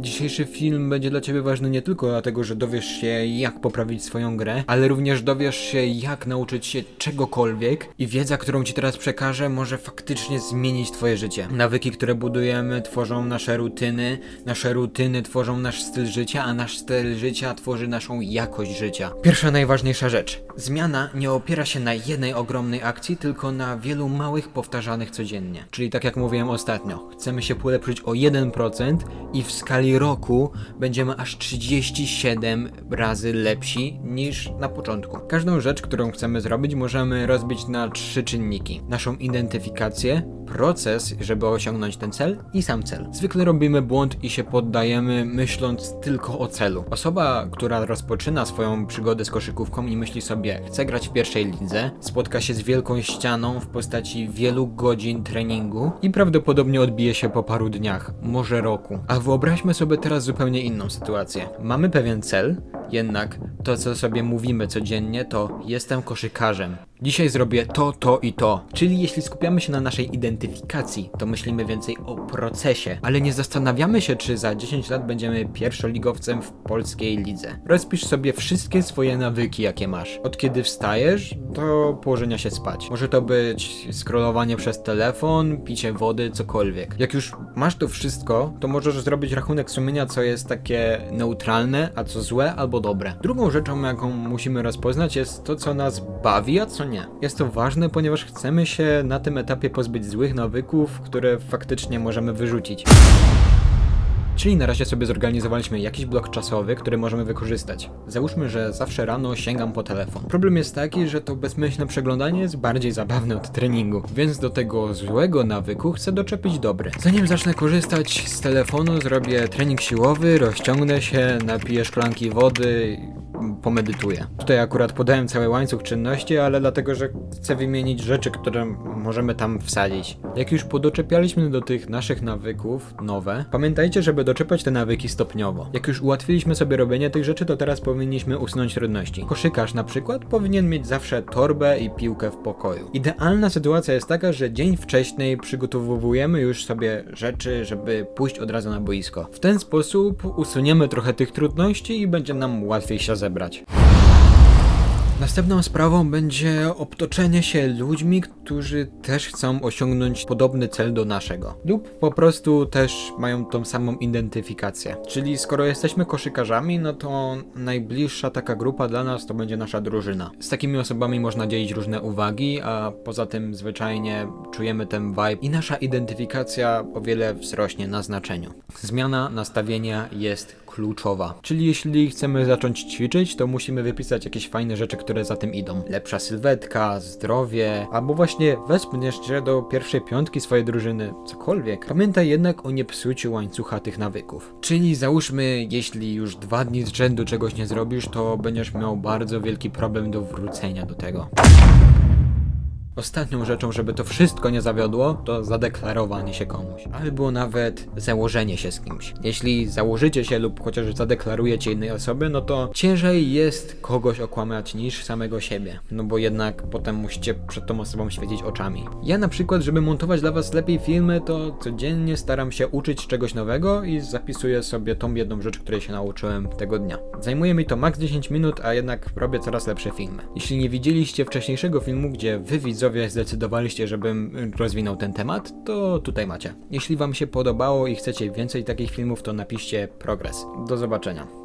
Dzisiejszy film będzie dla ciebie ważny nie tylko dlatego, że dowiesz się jak poprawić swoją grę, ale również dowiesz się jak nauczyć się czegokolwiek i wiedza, którą ci teraz przekażę może faktycznie zmienić twoje życie. Nawyki, które budujemy tworzą nasze rutyny, nasze rutyny tworzą nasz styl życia, a nasz styl życia tworzy naszą jakość życia. Pierwsza najważniejsza rzecz. Zmiana nie opiera się na jednej ogromnej akcji, tylko na wielu małych powtarzanych codziennie. Czyli tak jak mówiłem ostatnio, chcemy się polepszyć o 1% i w skali roku będziemy aż 37 razy lepsi niż na początku. Każdą rzecz, którą chcemy zrobić, możemy rozbić na trzy czynniki: naszą identyfikację, proces, żeby osiągnąć ten cel i sam cel. Zwykle robimy błąd i się poddajemy myśląc tylko o celu. Osoba, która rozpoczyna swoją przygodę z koszykówką i myśli sobie, chcę grać w pierwszej lidze, spotka się z wielką ścianą w postaci wielu godzin treningu i prawdopodobnie odbije się po paru dniach, może roku. A wyobraźmy sobie teraz zupełnie inną sytuację. Mamy pewien cel, jednak to, co sobie mówimy codziennie, to jestem koszykarzem. Dzisiaj zrobię to, to i to. Czyli jeśli skupiamy się na naszej identyfikacji, to myślimy więcej o procesie, ale nie zastanawiamy się, czy za 10 lat będziemy pierwszoligowcem w polskiej lidze. Rozpisz sobie wszystkie swoje nawyki, jakie masz. Od kiedy wstajesz do położenia się spać. Może to być scrollowanie przez telefon, picie wody, cokolwiek. Jak już masz to wszystko, to możesz zrobić rachunek sumienia, co jest takie neutralne, a co złe albo dobre. Drugą rzeczą, jaką musimy rozpoznać, jest to, co nas bawi, a co Jest to ważne, ponieważ chcemy się na tym etapie pozbyć złych nawyków, które faktycznie możemy wyrzucić. Czyli na razie sobie zorganizowaliśmy jakiś blok czasowy, który możemy wykorzystać. Załóżmy, że zawsze rano sięgam po telefon. Problem jest taki, że to bezmyślne przeglądanie jest bardziej zabawne od treningu, więc do tego złego nawyku chcę doczepić dobry. Zanim zacznę korzystać z telefonu, zrobię trening siłowy, rozciągnę się, napiję szklanki wody, pomedytuję. Tutaj akurat podałem cały łańcuch czynności, ale dlatego, że chcę wymienić rzeczy, które możemy tam wsadzić. Jak już podoczepialiśmy do tych naszych nawyków nowe, pamiętajcie, żeby doczepiać te nawyki stopniowo. Jak już ułatwiliśmy sobie robienie tych rzeczy, to teraz powinniśmy usunąć trudności. Koszykarz na przykład powinien mieć zawsze torbę i piłkę w pokoju. Idealna sytuacja jest taka, że dzień wcześniej przygotowujemy już sobie rzeczy, żeby pójść od razu na boisko. W ten sposób usuniemy trochę tych trudności i będzie nam łatwiej się zebrać. Następną sprawą będzie obtoczenie się ludźmi, którzy też chcą osiągnąć podobny cel do naszego. Lub po prostu też mają tą samą identyfikację. Czyli skoro jesteśmy koszykarzami, no to najbliższa taka grupa dla nas to będzie nasza drużyna. Z takimi osobami można dzielić różne uwagi, a poza tym zwyczajnie czujemy ten vibe i nasza identyfikacja o wiele wzrośnie na znaczeniu. Zmiana nastawienia jest kluczowa. Czyli jeśli chcemy zacząć ćwiczyć, to musimy wypisać jakieś fajne rzeczy, które za tym idą. Lepsza sylwetka, zdrowie, albo właśnie wespniesz się do pierwszej piątki swojej drużyny, cokolwiek. Pamiętaj jednak o niepsuciu łańcucha tych nawyków. Czyli załóżmy, jeśli już dwa dni z rzędu czegoś nie zrobisz, to będziesz miał bardzo wielki problem do wrócenia do tego. Ostatnią rzeczą, żeby to wszystko nie zawiodło, to zadeklarowanie się komuś. Albo nawet założenie się z kimś. Jeśli założycie się lub chociaż zadeklarujecie innej osobie, no to ciężej jest kogoś okłamać niż samego siebie. No bo jednak potem musicie przed tą osobą świecić oczami. Ja na przykład, żeby montować dla was lepiej filmy, to codziennie staram się uczyć czegoś nowego i zapisuję sobie tą jedną rzecz, której się nauczyłem tego dnia. Zajmuje mi to maks 10 minut, a jednak robię coraz lepsze filmy. Jeśli nie widzieliście wcześniejszego filmu, gdzie wy widzowie zdecydowaliście, żebym rozwinął ten temat, to tutaj macie. Jeśli wam się podobało i chcecie więcej takich filmów, to napiszcie progres. Do zobaczenia.